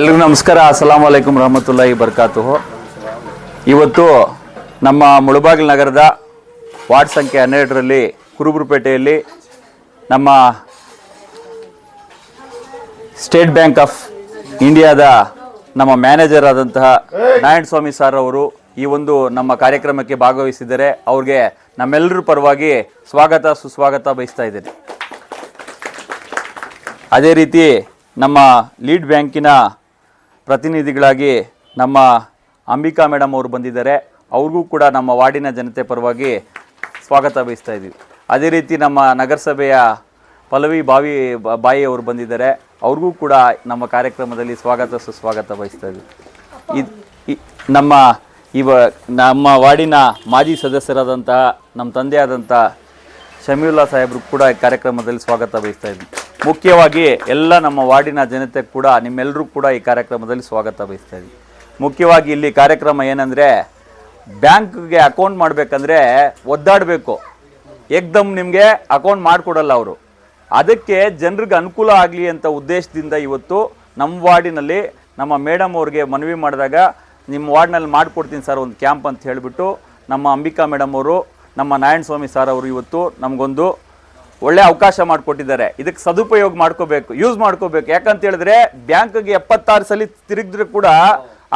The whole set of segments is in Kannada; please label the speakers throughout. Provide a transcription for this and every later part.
Speaker 1: ಎಲ್ರಿಗೂ ನಮಸ್ಕಾರ. ಅಸ್ಸಲಾಂ ವಲೈಕುಮ್ ರಹಮತುಲ್ಲಾಹಿ ಬರ್ಕಾತುಹು. ಇವತ್ತು ನಮ್ಮ ಮುಳಬಾಗಿಲು ನಗರದ ವಾರ್ಡ್ ಸಂಖ್ಯೆ ಹನ್ನೆರಡರಲ್ಲಿ ಕುರುಬುರುಪೇಟೆಯಲ್ಲಿ ನಮ್ಮ ಸ್ಟೇಟ್ ಬ್ಯಾಂಕ್ ಆಫ್ ಇಂಡಿಯಾದ ನಮ್ಮ ಮ್ಯಾನೇಜರ್ ಆದಂತಹ ನಾರಾಯಣ ಸ್ವಾಮಿ ಸರ್ ಅವರು ಈ ಒಂದು ನಮ್ಮ ಕಾರ್ಯಕ್ರಮಕ್ಕೆ ಭಾಗವಹಿಸಿದ್ದಾರೆ ಅವ್ರಿಗೆ ನಮ್ಮೆಲ್ಲರ ಪರವಾಗಿ ಸ್ವಾಗತ, ಸುಸ್ವಾಗತ ಬಯಸ್ತಾ ಇದ್ದೇನೆ. ಅದೇ ರೀತಿ ನಮ್ಮ ಲೀಡ್ ಬ್ಯಾಂಕಿನ ಪ್ರತಿನಿಧಿಗಳಾಗಿ ನಮ್ಮ ಅಂಬಿಕಾ ಮೇಡಮ್ ಅವರು ಬಂದಿದ್ದಾರೆ. ಅವ್ರಿಗೂ ಕೂಡ ನಮ್ಮ ವಾರ್ಡಿನ ಜನತೆ ಪರವಾಗಿ ಸ್ವಾಗತ ಬಯಸ್ತಾ ಇದ್ದೀವಿ. ಅದೇ ರೀತಿ ನಮ್ಮ ನಗರಸಭೆಯ ಪಲ್ಲವಿ ಬಾವಿ, ಬಾಯಿ ಅವರು ಬಂದಿದ್ದಾರೆ. ಅವ್ರಿಗೂ ಕೂಡ ನಮ್ಮ ಕಾರ್ಯಕ್ರಮದಲ್ಲಿ ಸ್ವಾಗತ, ಸುಸ್ವಾಗತ ಬಯಸ್ತಾ ಇದ್ದೀವಿ. ಇದು ನಮ್ಮ ಇವ, ನಮ್ಮ ವಾರ್ಡಿನ ಮಾಜಿ ಸದಸ್ಯರಾದಂತಹ, ನಮ್ಮ ತಂದೆಯಾದಂಥ ಶಮೀವುಲ್ಲಾ ಸಾಹೇಬ್ರು ಕೂಡ ಈ ಕಾರ್ಯಕ್ರಮದಲ್ಲಿ ಸ್ವಾಗತ ಬಯಸ್ತಾ ಇದ್ದೀನಿ. ಮುಖ್ಯವಾಗಿ ಎಲ್ಲ ನಮ್ಮ ವಾರ್ಡಿನ ಜನತೆ ಕೂಡ ನಿಮ್ಮೆಲ್ಲರೂ ಕೂಡ ಈ ಕಾರ್ಯಕ್ರಮದಲ್ಲಿ ಸ್ವಾಗತ ಬಯಸ್ತಾ ಇದ್ದೀನಿ. ಮುಖ್ಯವಾಗಿ ಇಲ್ಲಿ ಕಾರ್ಯಕ್ರಮ ಏನಂದರೆ, ಬ್ಯಾಂಕ್ಗೆ ಅಕೌಂಟ್ ಮಾಡಬೇಕಂದ್ರೆ ಒದ್ದಾಡಬೇಕು. ಏಕ್ದಮ್ ನಿಮಗೆ ಅಕೌಂಟ್ ಮಾಡಿಕೊಡಲ್ಲ ಅವರು. ಅದಕ್ಕೆ ಜನರಿಗೆ ಅನುಕೂಲ ಆಗಲಿ ಅಂತ ಉದ್ದೇಶದಿಂದ ಇವತ್ತು ನಮ್ಮ ವಾರ್ಡಿನಲ್ಲಿ ನಮ್ಮ ಮೇಡಮ್ ಅವ್ರಿಗೆ ಮನವಿ ಮಾಡಿದಾಗ, ನಿಮ್ಮ ವಾರ್ಡ್ನಲ್ಲಿ ಮಾಡಿಕೊಡ್ತೀನಿ ಸರ್ ಒಂದು ಕ್ಯಾಂಪ್ ಅಂತ ಹೇಳಿಬಿಟ್ಟು ನಮ್ಮ ಅಂಬಿಕಾ ಮೇಡಮ್ ಅವರು ನಮ್ಮ ನಾರಾಯಣ ಸ್ವಾಮಿ ಸರ್ ಅವರು ಇವತ್ತು ನಮಗೊಂದು ಒಳ್ಳೆ ಅವಕಾಶ ಮಾಡಿಕೊಟ್ಟಿದ್ದಾರೆ. ಇದಕ್ಕೆ ಸದುಪಯೋಗ ಮಾಡ್ಕೋಬೇಕು ಯೂಸ್ ಮಾಡ್ಕೋಬೇಕು. ಯಾಕಂತ ಹೇಳಿದ್ರೆ ಬ್ಯಾಂಕ್ಗೆ ಎಪ್ಪತ್ತಾರು ಸಲ ತಿರುಗಿದ್ರೆ ಕೂಡ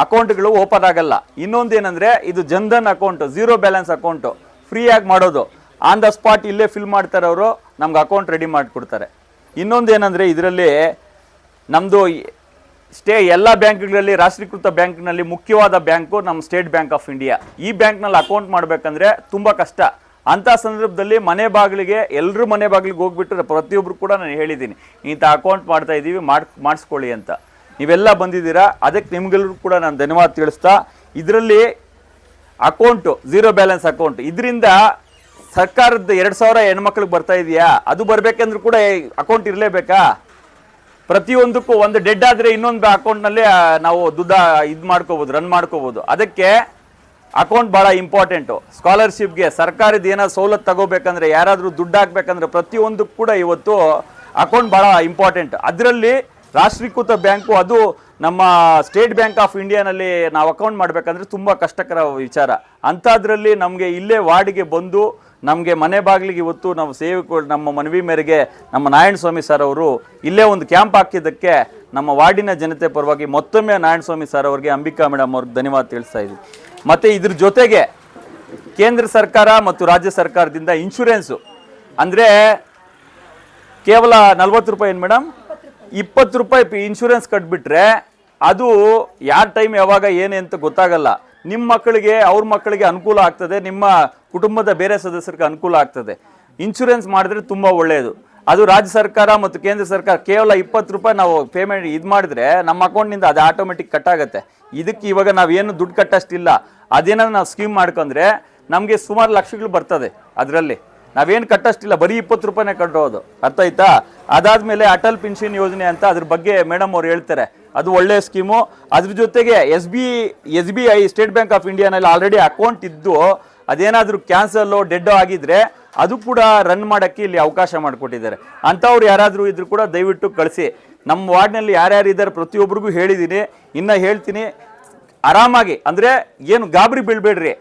Speaker 1: ಅಕೌಂಟ್ಗಳು ಓಪನ್ ಆಗಲ್ಲ. ಏನಂದರೆ ಇದು Jan Dhan account zero balance account ಫ್ರೀಯಾಗಿ ಮಾಡೋದು. ಆನ್ ದ ಸ್ಪಾಟ್ ಇಲ್ಲೇ ಫಿಲ್ ಮಾಡ್ತಾರೆ ಅವರು ನಮ್ಗೆ ಅಕೌಂಟ್ ರೆಡಿ ಮಾಡಿಕೊಡ್ತಾರೆ. ಏನಂದರೆ ಇದರಲ್ಲಿ ನಮ್ಮದು ಸ್ಟೇ ಎಲ್ಲ ಬ್ಯಾಂಕ್ಗಳಲ್ಲಿ, ರಾಷ್ಟ್ರೀಕೃತ ಬ್ಯಾಂಕ್ನಲ್ಲಿ ಮುಖ್ಯವಾದ ಬ್ಯಾಂಕು ನಮ್ಮ ಸ್ಟೇಟ್ ಬ್ಯಾಂಕ್ ಆಫ್ ಇಂಡಿಯಾ. ಈ ಬ್ಯಾಂಕ್ನಲ್ಲಿ ಅಕೌಂಟ್ ಮಾಡಬೇಕಂದ್ರೆ ತುಂಬ ಕಷ್ಟ. ಅಂಥ ಸಂದರ್ಭದಲ್ಲಿ ಮನೆ ಬಾಗಿಲಿಗೆ ಎಲ್ಲರೂ ಮನೆ ಬಾಗಿಲಿಗೆ ಹೋಗ್ಬಿಟ್ಟು ಪ್ರತಿಯೊಬ್ಬರು ಕೂಡ ನಾನು ಹೇಳಿದ್ದೀನಿ, ಇಂಥ ಅಕೌಂಟ್ ಮಾಡ್ತಾ ಇದ್ದೀವಿ ಮಾಡಿ, ಮಾಡಿಸ್ಕೊಳ್ಳಿ ಅಂತ. ನೀವೆಲ್ಲ ಬಂದಿದ್ದೀರಾ, ಅದಕ್ಕೆ ನಿಮ್ಗೆಲ್ಲರೂ ಕೂಡ ನಾನು ಧನ್ಯವಾದ ತಿಳಿಸ್ತಾ, ಇದರಲ್ಲಿ ಅಕೌಂಟು, ಝೀರೋ ಬ್ಯಾಲೆನ್ಸ್ ಅಕೌಂಟ್. ಇದರಿಂದ ಸರ್ಕಾರದ ಎರಡು ಸಾವಿರ ಹೆಣ್ಮಕ್ಳಿಗೆ ಬರ್ತಾ ಇದೆಯಾ? ಅದು ಬರಬೇಕಂದ್ರೂ ಕೂಡ ಅಕೌಂಟ್ ಇರಲೇಬೇಕಾ? ಪ್ರತಿಯೊಂದಕ್ಕೂ ಒಂದು ಡೆಡ್ ಆದರೆ ಇನ್ನೊಂದು ಅಕೌಂಟ್ನಲ್ಲಿ ನಾವು ದುಡ್ಡ ಇದು ಮಾಡ್ಕೋಬೋದು ರನ್ ಮಾಡ್ಕೋಬೋದು. ಅದಕ್ಕೆ ಅಕೌಂಟ್ ಭಾಳ ಇಂಪಾರ್ಟೆಂಟು ಸ್ಕಾಲರ್ಶಿಪ್ಗೆ ಸರ್ಕಾರದ ಏನೋ ಸವಲತ್ತು ತಗೋಬೇಕಂದ್ರೆ, ಯಾರಾದರೂ ದುಡ್ಡು ಹಾಕ್ಬೇಕಂದ್ರೆ ಪ್ರತಿಯೊಂದಕ್ಕೂ ಕೂಡ ಇವತ್ತು ಅಕೌಂಟ್ ಭಾಳ ಇಂಪಾರ್ಟೆಂಟ್ ಅದರಲ್ಲಿ ರಾಷ್ಟ್ರೀಕೃತ ಬ್ಯಾಂಕು, ಅದು ನಮ್ಮ ಸ್ಟೇಟ್ ಬ್ಯಾಂಕ್ ಆಫ್ ಇಂಡಿಯಾನಲ್ಲಿ ನಾವು ಅಕೌಂಟ್ ಮಾಡಬೇಕಂದ್ರೆ ತುಂಬ ಕಷ್ಟಕರ ವಿಚಾರ. ಅಂಥದ್ರಲ್ಲಿ ನಮಗೆ ಇಲ್ಲೇ ವಾರ್ಡಿಗೆ ಬಂದು ನಮಗೆ ಮನೆ ಬಾಗಿಲಿಗೆ ಇವತ್ತು ನಾವು ಸೇವೆ ನಮ್ಮ ಮನವಿ ಮೇರೆಗೆ ನಮ್ಮ ನಾರಾಯಣ ಸ್ವಾಮಿ ಸರ್ ಅವರು ಇಲ್ಲೇ ಒಂದು ಕ್ಯಾಂಪ್ ಹಾಕಿದ್ದಕ್ಕೆ ನಮ್ಮ ವಾರ್ಡಿನ ಜನತೆ ಪರವಾಗಿ ಮತ್ತೊಮ್ಮೆ ನಾರಾಯಣ ಸ್ವಾಮಿ ಸರ್ ಅವರಿಗೆ ಅಂಬಿಕಾ ಮೇಡಮ್ ಅವ್ರಿಗೆ ಧನ್ಯವಾದ ತಿಳಿಸ್ತಾ ಇದ್ದೀವಿ ಮತ್ತು ಇದ್ರ ಜೊತೆಗೆ ಕೇಂದ್ರ ಸರ್ಕಾರ ಮತ್ತು ರಾಜ್ಯ ಸರ್ಕಾರದಿಂದ ಇನ್ಶೂರೆನ್ಸು ಅಂದರೆ ಕೇವಲ ನಲ್ವತ್ತು ರೂಪಾಯಿ ಏನು ಮೇಡಮ್ ಇಪ್ಪತ್ತು ರೂಪಾಯಿ ಇನ್ಶೂರೆನ್ಸ್ ಕಟ್ಬಿಟ್ರೆ ಅದು ಯಾರ ಟೈಮ್ ಯಾವಾಗ ಏನು ಅಂತ ಗೊತ್ತಾಗಲ್ಲ. ನಿಮ್ಮ ಮಕ್ಕಳಿಗೆ, ಅವ್ರ ಮಕ್ಕಳಿಗೆ ಅನುಕೂಲ ಆಗ್ತದೆ, ನಿಮ್ಮ ಕುಟುಂಬದ ಬೇರೆ ಸದಸ್ಯರಿಗೆ ಅನುಕೂಲ ಆಗ್ತದೆ. ಇನ್ಶೂರೆನ್ಸ್ ಮಾಡಿದ್ರೆ ತುಂಬ ಒಳ್ಳೆಯದು ಅದು ರಾಜ್ಯ ಸರ್ಕಾರ ಮತ್ತು ಕೇಂದ್ರ ಸರ್ಕಾರ ಕೇವಲ ಇಪ್ಪತ್ತು ರೂಪಾಯಿ ನಾವು ಪೇಮೆಂಟ್ ಇದು ಮಾಡಿದ್ರೆ ನಮ್ಮ ಅಕೌಂಟ್ನಿಂದ ಅದು ಆಟೋಮೆಟಿಕ್ ಕಟ್ ಆಗುತ್ತೆ. ಇದಕ್ಕೆ ಇವಾಗ ನಾವೇನು ದುಡ್ಡು ಕಟ್ಟಷ್ಟಿಲ್ಲ. ಅದೇನಾದ್ರು ನಾವು ಸ್ಕೀಮ್ ಮಾಡ್ಕೊಂಡ್ರೆ ನಮಗೆ ಸುಮಾರು ಲಕ್ಷಗಳು ಬರ್ತದೆ ಅದರಲ್ಲಿ. ನಾವೇನು ಕಟ್ಟಷ್ಟಿಲ್ಲ, ಬರೀ ಇಪ್ಪತ್ತು ರೂಪಾಯಿನೇ ಕಟ್ಟೋದು. ಅರ್ಥ ಆಯ್ತಾ? ಅದಾದ್ಮೇಲೆ ಅಟಲ್ ಪಿನ್ಷನ್ ಯೋಜನೆ ಅಂತ ಅದ್ರ ಬಗ್ಗೆ ಮೇಡಮ್ ಅವ್ರು ಹೇಳ್ತಾರೆ. ಅದು ಒಳ್ಳೆಯ ಸ್ಕೀಮು ಅದ್ರ ಜೊತೆಗೆ S B S B I State Bank of ಇಂಡಿಯಾನಲ್ಲಿ already account ಇದ್ದು ಅದೇನಾದರೂ ಕ್ಯಾನ್ಸಲ್ಲು ಡೆಡ್ ಆಗಿದ್ರೆ ಅದು ಕೂಡ ರನ್ ಮಾಡೋಕ್ಕೆ ಇಲ್ಲಿ ಅವಕಾಶ ಮಾಡಿಕೊಟ್ಟಿದ್ದಾರೆ. ಅಂಥವ್ರು ಯಾರಾದರೂ ಇದ್ರು ಕೂಡ ದಯವಿಟ್ಟು ಕಳಿಸಿ. ನಮ್ಮ ವಾರ್ಡ್ನಲ್ಲಿ ಯಾರ್ಯಾರು ಇದ್ದಾರೆ ಪ್ರತಿಯೊಬ್ಬರಿಗೂ ಹೇಳಿದ್ದೀನಿ ಇನ್ನು ಹೇಳ್ತೀನಿ. ಆರಾಮಾಗಿ, ಅಂದರೆ ಏನು ಗಾಬರಿ ಬೀಳ್ಬೇಡ್ರಿ.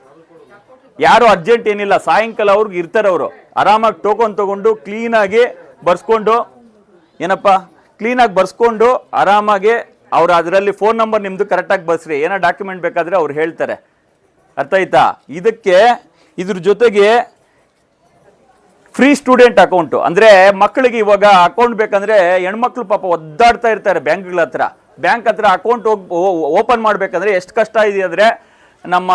Speaker 1: ಯಾರು ಅರ್ಜೆಂಟ್ ಏನಿಲ್ಲ, ಸಾಯಂಕಾಲ ಅವ್ರಿಗೆ ಇರ್ತಾರೆ ಅವರು. ಆರಾಮಾಗಿ ಟೋಕನ್ ತಗೊಂಡು ಕ್ಲೀನಾಗಿ ಬರ್ಸ್ಕೊಂಡು, ಏನಪ್ಪ ಕ್ಲೀನಾಗಿ ಬರ್ಸ್ಕೊಂಡು ಆರಾಮಾಗಿ ಅವ್ರು ಅದರಲ್ಲಿ ಫೋನ್ ನಂಬರ್ ನಿಮ್ಮದು ಕರೆಕ್ಟಾಗಿ ಬರ್ಸ್ರಿ. ಏನೋ ಡಾಕ್ಯುಮೆಂಟ್ ಬೇಕಾದರೆ ಅವ್ರು ಹೇಳ್ತಾರೆ. ಅರ್ಥ ಆಯ್ತಾ? ಇದಕ್ಕೆ ಇದ್ರ ಜೊತೆಗೆ ಫ್ರೀ ಸ್ಟೂಡೆಂಟ್ ಅಕೌಂಟು ಅಂದರೆ ಮಕ್ಕಳಿಗೆ ಇವಾಗ ಅಕೌಂಟ್ ಬೇಕಂದ್ರೆ ಹೆಣ್ಮಕ್ಳು ಪಾಪ ಒದ್ದಾಡ್ತಾ ಇರ್ತಾರೆ ಬ್ಯಾಂಕ್ಗಳ ಹತ್ರ. ಬ್ಯಾಂಕ್ ಹತ್ರ ಅಕೌಂಟ್ ಹೋಗಿ ಓಪನ್ ಮಾಡಬೇಕಂದ್ರೆ ಎಷ್ಟು ಕಷ್ಟ ಇದೆ ಅಂದರೆ ನಮ್ಮ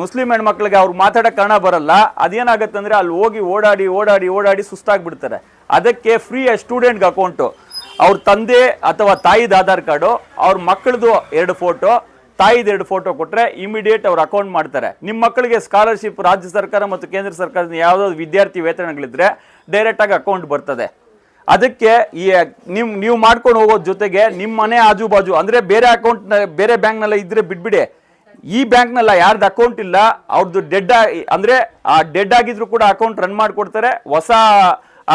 Speaker 1: ಮುಸ್ಲಿಂ ಹೆಣ್ಮಕ್ಳಿಗೆ ಅವ್ರು ಮಾತಾಡೋಕೆ ಕಾರಣ ಬರಲ್ಲ. ಅದೇನಾಗುತ್ತೆ ಅಂದರೆ ಅಲ್ಲಿ ಹೋಗಿ ಓಡಾಡಿ ಓಡಾಡಿ ಓಡಾಡಿ ಸುಸ್ತಾಗ್ಬಿಡ್ತಾರೆ. ಅದಕ್ಕೆ ಫ್ರೀ ಸ್ಟೂಡೆಂಟ್ಗೆ ಅಕೌಂಟು ಅವ್ರ ತಂದೆ ಅಥವಾ ತಾಯಿದ ಆಧಾರ್ ಕಾರ್ಡು, ಅವ್ರ ಮಕ್ಕಳದು ಎರಡು ಫೋಟೋ ತಾಯಿದ ಎರಡು ಫೋಟೋ ಕೊಟ್ಟರೆ ಇಮಿಡಿಯೇಟ್ ಅವ್ರು ಅಕೌಂಟ್ ಮಾಡ್ತಾರೆ. ನಿಮ್ಮ ಮಕ್ಕಳಿಗೆ ಸ್ಕಾಲರ್ಶಿಪ್ ರಾಜ್ಯ ಸರ್ಕಾರ ಮತ್ತು ಕೇಂದ್ರ ಸರ್ಕಾರದಿಂದ ಯಾವುದಾದ್ರು ವಿದ್ಯಾರ್ಥಿ ವೇತನಗಳಿದ್ರೆ ಡೈರೆಕ್ಟಾಗಿ ಅಕೌಂಟ್ ಬರ್ತದೆ. ಅದಕ್ಕೆ ಈ ನಿಮ್, ನೀವು ಮಾಡ್ಕೊಂಡು ಹೋಗೋದ್ರ ಜೊತೆಗೆ ನಿಮ್ಮ ಮನೆ ಆಜು ಬಾಜು ಅಂದ್ರೆ ಬೇರೆ ಅಕೌಂಟ್ ಬೇರೆ ಬ್ಯಾಂಕ್ನೆಲ್ಲ ಇದ್ರೆ ಬಿಟ್ಬಿಡಿ. ಈ ಬ್ಯಾಂಕ್ನಲ್ಲ ಯಾರ್ದು ಅಕೌಂಟ್ ಇಲ್ಲ ಅವ್ರದ್ದು ಡೆಡ್ ಅಂದ್ರೆ ಆ ಡೆಡ್ ಆಗಿದ್ರು ಕೂಡ ಅಕೌಂಟ್ ರನ್ ಮಾಡಿಕೊಡ್ತಾರೆ, ಹೊಸ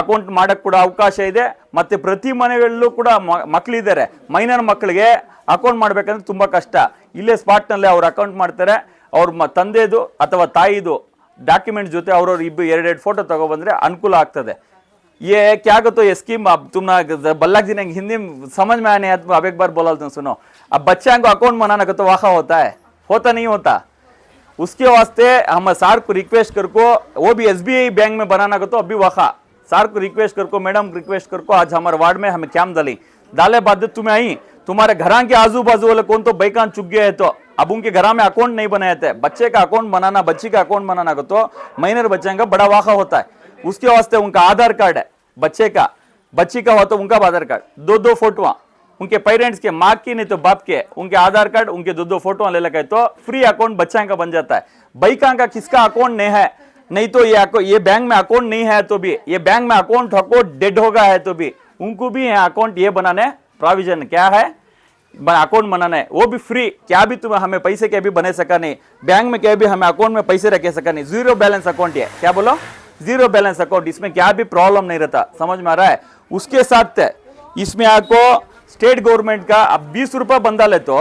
Speaker 1: ಅಕೌಂಟ್ ಮಾಡೋಕ್ಕೆ ಕೂಡ ಅವಕಾಶ ಇದೆ, ಮತ್ತೆ ಪ್ರತಿ ಮನೆಗಳಲ್ಲೂ ಕೂಡ ಮಕ್ಕಳಿದ್ದಾರೆ ಮೈನರ್ ಮಕ್ಕಳಿಗೆ ಅಕೌಂಟ್ ಮಾಡ್ಬೇಕಂದ್ರೆ ತುಂಬಾ ಕಷ್ಟ ಇಲ್ಲೇ ಸ್ಪಾಟ್ನಲ್ಲೇ ಅವ್ರ ಅಕೌಂಟ್ ಮಾಡ್ತಾರೆ ಅವ್ರ ಮ ತಂದೆದು ಅಥವಾ ತಾಯಿದು ಡಾಕ್ಯುಮೆಂಟ್ ಜೊತೆ ಅವ್ರವ್ರ ಇಬ್ಬರು ಎರಡೆರಡು ಫೋಟೋ ತಗೊಬಂದ್ರೆ ಅನುಕೂಲ ಆಗ್ತದೆ ये क्या को तो ये स्कीम अब तुम ना बल्ला जी ने हिंदी में समझ में आने अब अब एक बार बोला तुम सुनो अब बच्चा को अकाउंट बनाने का तो वाखा होता है होता नहीं होता उसके वास्ते हम सार को रिक्वेस्ट कर को वो भी एस बैंक में बनाना का तो अभी वाखा सार को रिक्वेस्ट कर को मैडम रिक्वेस्ट कर को आज हमारे वार्ड में हमें क्या डाली डाले बाद तुम्हें आई तुम्हारे घर के आजू बाजू वाले कौन तो बैकान चुक गए है तो? अब उनके घर में अकाउंट नहीं बनाए थे। बच्चे का अकाउंट बनाना, बच्ची का अकाउंट बनाना तो माइनर बच्चे का बड़ा वाखा होता है। उसके वास्ते उनका आधार कार्ड है, बच्चे का। बच्ची का हो तो उनका आधार कार्ड। दो दो फोटोआ। उनके पेरेंट्स के, माँ की नहीं तो बाप के। उनके आधार कार्ड, उनके दो दो फ़ोटो ले लगे तो फ्री अकाउंट बच्चा का बन जाता है। बैका का किसका अकाउंट नहीं है? नहीं तो ये ये बैंक में अकाउंट नहीं है तो भी, ये बैंक में अकाउंट डेड होगा है तो भी, उनको भी अकाउंट ये बनाने प्रोविज़न क्या है? अकाउंट बनाना है। वो भी फ्री क्या भी तुम्हें हमें पैसे के भी बने सका नहीं। बैंक में क्या भी हमें अकाउंट में पैसे रखे सका नहीं। ज़ीरो बैलेंस अकाउंट है क्या बोलो? ज़ीरो बैलेंस अकाउंट इसमें क्या भी प्रॉब्लम नहीं रहता। समझ में आ रहा है? उसके साथ इसमें आपको स्टेट गवर्नमेंट का अब बीस रुपये बंदा ले तो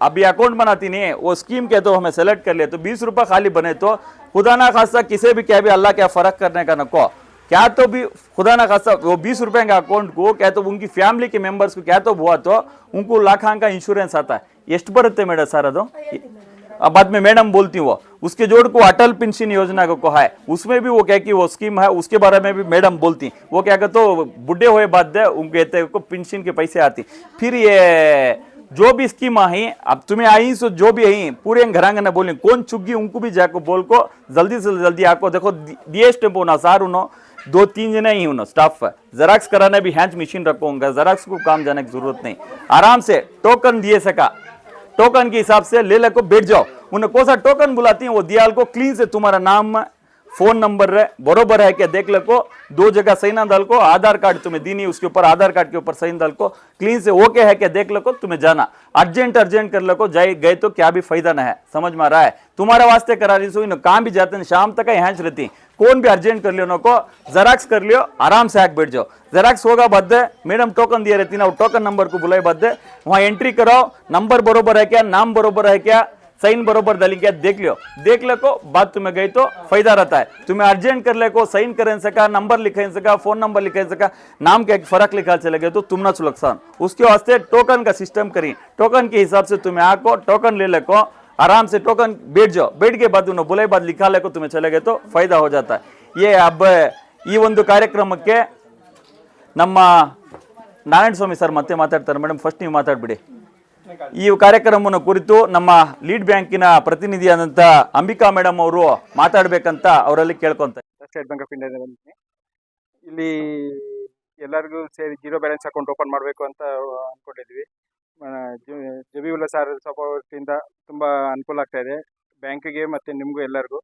Speaker 1: अभी अकाउंट बनाती नहीं वो स्कीम के तो हमें सेलेक्ट कर ले। तो बीस रुपये खाली बने तो खुदा ना खासा किसी भी क्या भी अल्लाह क्या फ़र्क करने का नको। क्या तो भी खुदा ना खासा वो बीस रुपए का अकाउंट को क्या तो उनकी फैमिली के मेंबर्स को क्या तो हुआ तो उनको लाखां का इंश्योरेंस आता है ಎಷ್ಟು ಬರುತ್ತೆ ಮೇಡಮ್ ಸರ್ ಅದು अब बाद में मैडम बोलती वो उसके जोड़ को अटल पेंशन योजना को है उसमें भी वो क्या कि वो स्कीम है उसके बारे में भी मैडम बोलती वो क्या कहते हो बुढ़े हुए बाद है उनके कहते को पेंशन के पैसे आती फिर ये जो भी स्कीम आई अब तुम्हें आई सो जो भी आई पूरे घरांगना बोली कौन चुग्गी उनको भी जाको बोल को जल्दी से जल्दी आपको देखो दिए स्टेप होना सार उनो दो तीन जने ही उन्होंने स्टाफ है। जराक्स कराने भी हैंच मशीन रखो रखूँगा जराक्स को काम जाने की ज़रूरत नहीं। आराम से टोकन दिए सका। टोकन के हिसाब से ले लेको बैठ जाओ। उन्हें कौन सा टोकन बुलाती है, वो दियाल को क्लीन से तुम्हारा नाम फ़ोन नंबर है बरोबर है क्या? देख लो दो जगह सही ना डाल को आधार कार्ड तुम्हें दी नहीं, उसके ऊपर, आधार कार्ड के ऊपर सही डाल को क्लीन से ओके है क्या? देख लो तुम्हें जाना। अर्जेंट अर्जेंट कर लो जाए, गए तो क्या भी फ़ायदा ना है, समझ में आ रहा है? तुम्हारे वास्ते करा रही सो काम भी जाते शाम तक ही हैंच रहती कौन भी अर्जेंट कर लियो को जराक्स कर लियो, आराम से आके बैठ जाओ। जराक्स होगा बद मैडम टोकन दिए रहती ना, वो टोकन नंबर को बुलाए बद। वहाँ एंट्री कराओ नंबर बरोबर है क्या? नाम बरोबर है क्या? साइन बरोबर डाली क्या देख लियो देख ले को बात तुम्हें गई तो फायदा रहता है तुम्हें अर्जेंट कर ले को साइन कर सका नंबर लिख सका फोन नंबर लिख सका नाम का एक फर्क लिखा चले गए तो तुम ना सुलक्षण उसके वास्ते टोकन का सिस्टम करी टोकन के हिसाब से तुम्हें आको टोकन ले ले को आराम से टोकन बैठ जाओ बैठ के बाद उन्हें बुलाए बाद लिखा ले को तुम्हें चले गए तो फायदा हो जाता है ये अब ಈ ಒಂದು ಕಾರ್ಯಕ್ರಮಕ್ಕೆ ನಮ್ಮ ನಾರಾಯಣ ಸ್ವಾಮಿ ಸರ್ ಮತ್ತೆ ಮಾತಾಡ್ತಾರೆ ಮೇಡಮ್ ಫಸ್ಟ್ ನೀವು ಮಾತಾಡ್ಬಿಡಿ ಈ ಕಾರ್ಯಕ್ರಮವನ್ನು ಕುರಿತು ನಮ್ಮ ಲೀಡ್ ಬ್ಯಾಂಕಿನ ಪ್ರತಿನಿಧಿಯಾದಂಥ ಅಂಬಿಕಾ ಮೇಡಮ್ ಅವರು ಮಾತಾಡಬೇಕಂತ ಅವರಲ್ಲಿ ಕೇಳ್ಕೊಂತ
Speaker 2: ಸ್ಟೇಟ್ ಬ್ಯಾಂಕ್ ಆಫ್ ಬಂದಿದ್ದೀನಿ. ಇಲ್ಲಿ ಎಲ್ಲರಿಗೂ ಸೇರಿ ಜೀರೋ ಬ್ಯಾಲೆನ್ಸ್ ಅಕೌಂಟ್ ಓಪನ್ ಮಾಡಬೇಕು ಅಂತ ಅಂದ್ಕೊಂಡಿದ್ವಿ ಜಬಿವುಲ್ಲ ಸರ್ ಸಪೋರ್ಟಿಂದ ತುಂಬ ಅನುಕೂಲ ಆಗ್ತಾ ಇದೆ. ಬ್ಯಾಂಕಿಗೆ ಮತ್ತು ನಿಮಗೂ ಎಲ್ಲರಿಗೂ.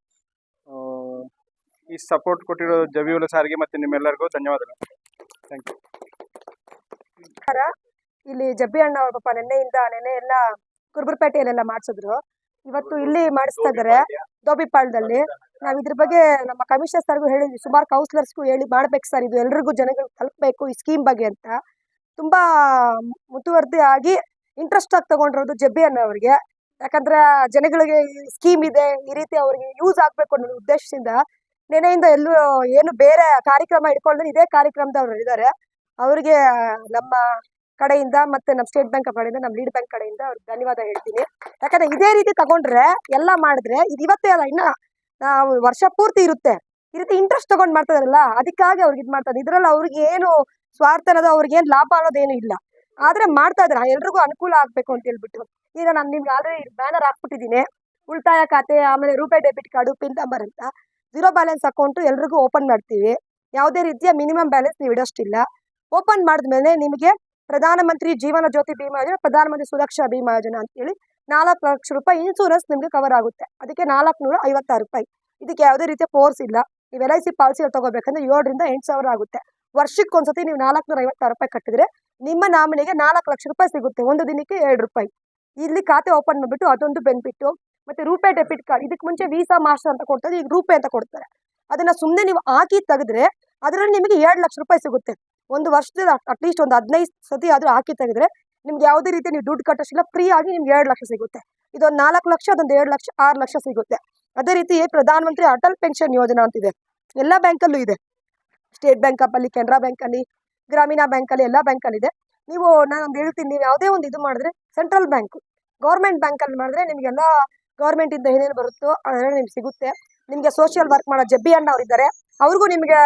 Speaker 2: ಈ ಸಪೋರ್ಟ್ ಕೊಟ್ಟಿರೋ ಜಬಿವುಲ್ಲ ಸಾರಿಗೆ ಮತ್ತು ನಿಮ್ಮೆಲ್ಲರಿಗೂ ಧನ್ಯವಾದಗಳು. ಥ್ಯಾಂಕ್ ಯು
Speaker 3: ಇಲ್ಲಿ ಜಬ್ಬಿ ಅಣ್ಣ ಅವ್ರ ಪಾಪ ನೆನ್ನೆಯಿಂದ ನೆನ್ನೆ ಎಲ್ಲ ಕುರುಬರಪೇಟೆಯಲ್ಲೆಲ್ಲ ಮಾಡಿಸಿದ್ರು. ಇವತ್ತು ಇಲ್ಲಿ ಮಾಡಿಸ್ತಾ ಇದ್ದಾರೆ. ದೋಬಿಪಾಳದಲ್ಲಿ ನಾವ್ ಇದ್ರ ಬಗ್ಗೆ ನಮ್ಮ ಕಮಿಷನರ್ ಸರ್ಗೂ ಹೇಳಿದ್ವಿ. ಸುಮಾರು ಕೌನ್ಸಿಲರ್ಸ್ಗೂ ಹೇಳಿ ಮಾಡ್ಬೇಕು ಸರ್. ಇದು ಎಲ್ರಿಗೂ ಜನಗಳು ತಲುಪಬೇಕು ಈ ಸ್ಕೀಮ್ ಬಗ್ಗೆ ಅಂತ. ತುಂಬಾ ಮುತುವರ್ದಿ ಆಗಿ ಇಂಟ್ರೆಸ್ಟ್ ಆಗಿ ತಗೊಂಡಿರೋದು ಜಬ್ಬಿ ಅಣ್ಣ ಅವ್ರಿಗೆ. ಯಾಕಂದ್ರೆ ಜನಗಳಿಗೆ ಈ ಸ್ಕೀಮ್ ಇದೆ ಈ ರೀತಿ ಅವ್ರಿಗೆ ಯೂಸ್ ಆಗ್ಬೇಕು ಅನ್ನೋ ಉದ್ದೇಶದಿಂದ ನೆನೆಯಿಂದ ಎಲ್ಲೂ ಏನು ಬೇರೆ ಕಾರ್ಯಕ್ರಮ ಇಟ್ಕೊಂಡ್ರೆ ಇದೇ ಕಾರ್ಯಕ್ರಮದವ್ರು ಇದ್ದಾರೆ. ಅವರಿಗೆ ನಮ್ಮ ಕಡೆಯಿಂದ ಮತ್ತೆ ನಮ್ಮ ಸ್ಟೇಟ್ ಬ್ಯಾಂಕ್ ಕಡೆಯಿಂದ ನಮ್ಮ ಲೀಡ್ ಬ್ಯಾಂಕ್ ಕಡೆಯಿಂದ ಅವ್ರಿಗೆ ಧನ್ಯವಾದ ಹೇಳ್ತೀನಿ. ಯಾಕಂದ್ರೆ ಇದೇ ರೀತಿ ತಗೊಂಡ್ರೆ ಎಲ್ಲ ಮಾಡಿದ್ರೆ ಇದು ಇವತ್ತೇ ಅಲ್ಲ, ಇನ್ನ ವರ್ಷ ಪೂರ್ತಿ ಇರುತ್ತೆ. ಈ ರೀತಿ ಇಂಟ್ರೆಸ್ಟ್ ತಗೊಂಡ್ ಮಾಡ್ತಾರಲ್ಲ ಅದಕ್ಕಾಗಿ ಅವ್ರಿಗೆ ಇದು ಮಾಡ್ತಾರೆ ಇದ್ರಲ್ಲಿ ಅವ್ರಿಗೆ ಏನು ಸ್ವಾರ್ಥ ಅನ್ನೋದು, ಅವ್ರಿಗೆ ಏನು ಲಾಭ ಅನ್ನೋದೇನು ಇಲ್ಲ. ಆದ್ರೆ ಮಾಡ್ತಾ ಇದ್ರೆ ಎಲ್ರಿಗೂ ಅನುಕೂಲ ಆಗ್ಬೇಕು ಅಂತ ಹೇಳ್ಬಿಟ್ಟು. ಈಗ ನಾನು ನಿಮ್ಗೆ ಆಲ್ರೆಡಿ ಬ್ಯಾನರ್ ಹಾಕ್ಬಿಟ್ಟಿದ್ದೀನಿ. ಉಳಿತಾಯ ಖಾತೆ, ಆಮೇಲೆ RuPay debit card pin number ಅಂತ. ಜೀರೋ ಬ್ಯಾಲೆನ್ಸ್ ಅಕೌಂಟ್ ಎಲ್ರಿಗೂ ಓಪನ್ ಮಾಡ್ತೀವಿ. ಯಾವುದೇ ರೀತಿಯ ಮಿನಿಮಮ್ ಬ್ಯಾಲೆನ್ಸ್ ನೀವು ಇಡೋಷ್ಟಿಲ್ಲ. ಓಪನ್ ಮಾಡಿದ್ಮೇಲೆ ನಿಮಗೆ ಪ್ರಧಾನಮಂತ್ರಿ ಜೀವನ ಜ್ಯೋತಿ ಭೀಮಾ ಯೋಜನೆ, ಪ್ರಧಾನಮಂತ್ರಿ ಸುರಕ್ಷಾ ಭೀಮಾ ಯೋಜನೆ ಅಂತೇಳಿ ನಾಲ್ಕು ಲಕ್ಷ ರೂಪಾಯಿ ಇನ್ಸೂರೆನ್ಸ್ ನಿಮಗೆ ಕವರ್ ಆಗುತ್ತೆ. ಅದಕ್ಕೆ ನಾಲ್ಕುನೂರ ಐವತ್ತಾರು ರೂಪಾಯಿ. ಇದಕ್ಕೆ ಯಾವುದೇ ರೀತಿಯ ಫೋರ್ಸ್ ಇಲ್ಲ. ನೀವು ಎಲ್ ಐ ಸಿ ಪಾಲಿಸಿಯಲ್ಲಿ ತಗೋಬೇಕಂದ್ರೆ ಏಳರಿಂದ ಎಂಟು ಸಾವಿರ ಆಗುತ್ತೆ. ವರ್ಷಕ್ಕೆ ಒಂದ್ಸತಿ ನೀವು ನಾಲ್ಕುನೂರ ಐವತ್ತಾರು ರೂಪಾಯಿ ಕಟ್ಟಿದ್ರೆ ನಿಮ್ಮ ನಾಮಿನಿಗೆ ನಾಲ್ಕು ಲಕ್ಷ ರೂಪಾಯಿ ಸಿಗುತ್ತೆ. ಒಂದು ದಿನಕ್ಕೆ ಎರಡು ರೂಪಾಯಿ. ಇಲ್ಲಿ ಖಾತೆ ಓಪನ್ ಮಾಡಿಬಿಟ್ಟು ಅದೊಂದು ಬೆನಿಫಿಟ್ಟು ಮತ್ತೆ ರೂಪೆ ಡೆಬಿಟ್ ಕಾರ್ಡ್ ಇದಕ್ಕೆ ಮುಂಚೆ ವೀಸಾ ಮಾಸ್ಟರ್ ಅಂತ ಕೊಡ್ತಾರೆ. ಈಗ ರೂಪೇ ಅಂತ ಕೊಡ್ತಾರೆ. ಅದನ್ನ ಸುಮ್ಮನೆ ನೀವು ಹಾಕಿ ತೆಗೆದ್ರೆ ಅದರಲ್ಲಿ ನಿಮಗೆ ಎರಡು ಲಕ್ಷ ರೂಪಾಯಿ ಸಿಗುತ್ತೆ. ಒಂದು ವರ್ಷದಲ್ಲಿ ಅಟ್ಲೀಸ್ಟ್ ಒಂದು ಹದಿನೈದು ಸತಿ ಆದ್ರೂ ಹಾಕಿ ತೆಗೆದ್ರೆ ನಿಮ್ಗೆ ಯಾವುದೇ ರೀತಿ ನೀವು ದುಡ್ಡು ಕಟ್ಟೋಷ್ಟಿಲ್ಲ ಫ್ರೀ ಆಗಿ ನಿಮ್ಗೆ ಎರಡು ಲಕ್ಷ ಸಿಗುತ್ತೆ. ಇದೊಂದು ನಾಲ್ಕು ಲಕ್ಷ, ಅದೊಂದು ಎರಡು ಲಕ್ಷ, ಆರು ಲಕ್ಷ ಸಿಗುತ್ತೆ. ಅದೇ ರೀತಿ ಪ್ರಧಾನಮಂತ್ರಿ ಅಟಲ್ ಪೆನ್ಷನ್ ಯೋಜನಾ ಅಂತಿದೆ. ಎಲ್ಲ ಬ್ಯಾಂಕಲ್ಲೂ ಇದೆ. ಸ್ಟೇಟ್ ಬ್ಯಾಂಕ್ ಅಲ್ಲಿ ಕೆನರಾ ಬ್ಯಾಂಕಲ್ಲಿ, ಗ್ರಾಮೀಣ ಬ್ಯಾಂಕಲ್ಲಿ, ಎಲ್ಲ ಬ್ಯಾಂಕಲ್ಲಿ ಇದೆ. ನೀವು ನಾನು ಒಂದು ಹೇಳ್ತೀನಿ, ನೀವು ಯಾವುದೇ ಒಂದು ಇದು ಮಾಡಿದ್ರೆ ಸೆಂಟ್ರಲ್ ಬ್ಯಾಂಕ್, ಗೌರ್ಮೆಂಟ್ ಬ್ಯಾಂಕಲ್ಲಿ ಮಾಡಿದ್ರೆ ನಿಮಗೆಲ್ಲ ಗೌರ್ಮೆಂಟಿಂದ ಏನೇನು ಬರುತ್ತೋ ಅದೆಲ್ಲ ನಿಮ್ಗೆ ಸಿಗುತ್ತೆ. ನಿಮಗೆ ಸೋಷಿಯಲ್ ವರ್ಕ್ ಮಾಡೋ ಜಬ್ಬಿ ಅಣ್ಣ ಅವರಿದ್ದಾರೆ. ಅವ್ರಿಗೂ ನಿಮಗೆ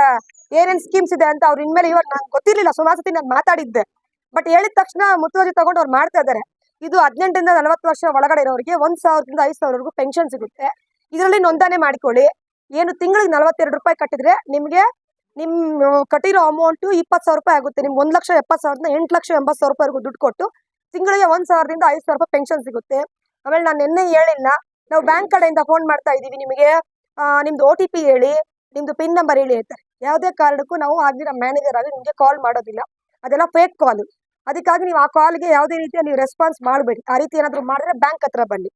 Speaker 3: ಏನೇನು ಸ್ಕೀಮ್ಸ್ ಇದೆ ಅಂತ ಅವ್ರು ಇನ್ಮೇಲೆ ಇವಾಗ ನಂಗೆ ಗೊತ್ತಿರಲಿಲ್ಲ. ಸುಮಾರು ಸತಿ ನಾನು ಮಾತಾಡಿದ್ದೆ. ಬಟ್ ಹೇಳಿದ ತಕ್ಷಣ ಮುತುವರ್ಜಿ ತಗೊಂಡು ಅವ್ರು ಮಾಡ್ತಾ ಇದ್ದಾರೆ ಇದು ಹದಿನೆಂಟರಿಂದ ನಲವತ್ತು ವರ್ಷ ಒಳಗಡೆ ಇರೋರಿಗೆ ಒಂದ್ ಸಾವಿರದಿಂದ ಐದು ಸಾವಿರವರೆಗೂ ಪೆನ್ಷನ್ ಸಿಗುತ್ತೆ. ಇದರಲ್ಲಿ ನೋಂದಣಿ ಮಾಡ್ಕೊಳ್ಳಿ. ಏನು ತಿಂಗಳಿಗೆ ನಲವತ್ತೆರಡು ರೂಪಾಯಿ ಕಟ್ಟಿದ್ರೆ ನಿಮಗೆ ನಿಮ್ಮ ಕಟ್ಟಿರೋ ಅಮೌಂಟು ಇಪ್ಪತ್ತು ಸಾವಿರ ರೂಪಾಯಿ ಆಗುತ್ತೆ. ನಿಮ್ಗೆ ಒಂದು ಲಕ್ಷ ಎಪ್ಪತ್ತು ಸಾವಿರದಿಂದ ಎಂಟು ಲಕ್ಷ ಎಂಬತ್ತು ಸಾವಿರ ರೂಪಾಯಿವರೆಗೂ ದುಡ್ಡು ಕೊಟ್ಟು ತಿಂಗಳಿಗೆ ಒಂದು ಸಾವಿರದಿಂದ ಐದು ಸಾವಿರ ರೂಪಾಯಿ ಪೆನ್ಷನ್ ಸಿಗುತ್ತೆ. ಆಮೇಲೆ ನಾನು ನಿನ್ನೆ ಹೇಳಿಲ್ಲ, ನಾವು ಬ್ಯಾಂಕ್ ಕಡೆಯಿಂದ ಫೋನ್ ಮಾಡ್ತಾ ಇದ್ದೀವಿ ನಿಮಗೆ. ನಿಮ್ದು ಒ ಹೇಳಿ, ನಿಮ್ದು ಪಿನ್ ನಂಬರ್ ಹೇಳಿ ಅಂತಾರೆ ಯಾವುದೇ ಕಾರಣಕ್ಕೂ ನಾವು ಆಗಿ ನಮ್ಮ ಮ್ಯಾನೇಜರ್ ಆಗಿ ನಿಮಗೆ ಕಾಲ್ ಮಾಡೋದಿಲ್ಲ. ಅದೆಲ್ಲ ಫೇಕ್ ಕಾಲ್ ಅದಕ್ಕಾಗಿ ನೀವು ಆ ಕಾಲ್ಗೆ ಯಾವುದೇ ರೀತಿಯ ನೀವು ರೆಸ್ಪಾನ್ಸ್ ಮಾಡಬೇಡಿ. ಆ ರೀತಿ ಏನಾದರೂ ಮಾಡಿದ್ರೆ ಬ್ಯಾಂಕ್ ಹತ್ರ ಬನ್ನಿ.